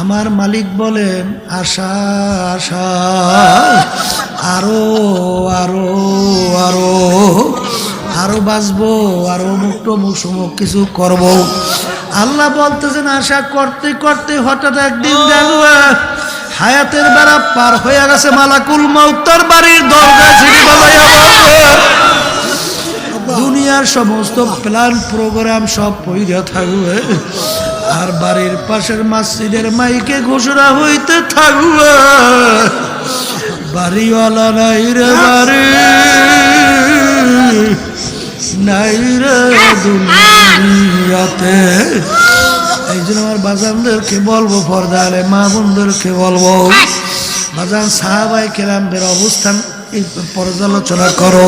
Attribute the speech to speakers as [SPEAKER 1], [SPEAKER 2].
[SPEAKER 1] আমার মালিক বলেন, আশা আশা, আরও আরও আরও আরও বাঁচবো, আরও মুক্ত মুসমুখ কিছু করব। আল্লাহ বলতেছেন, আশা করতে করতে হঠাৎ একদিন দেখবে হায়াতের বেড়া পার হয়ে গেছে মালাকুল মৌতার বাড়ির দরজা ছিঁড়ে বলবে দুনিয়ার সমস্ত প্ল্যান প্রোগ্রাম সব পইরা থাকবে। আর বাড়ির পাশের মসজিদের মাইকে ঘোষণা হইতে থাকবে। বাড়িওয়ালা নাই রে বাড়ি। নাই রে দুনিয়াতে। এই জন্য আমার বাজানদেরকে বলব পর্দা আলে মা বোনদেরকে বলব, বাজান সাহাবাই কেরামদের অবস্থান পর্যালোচনা করো।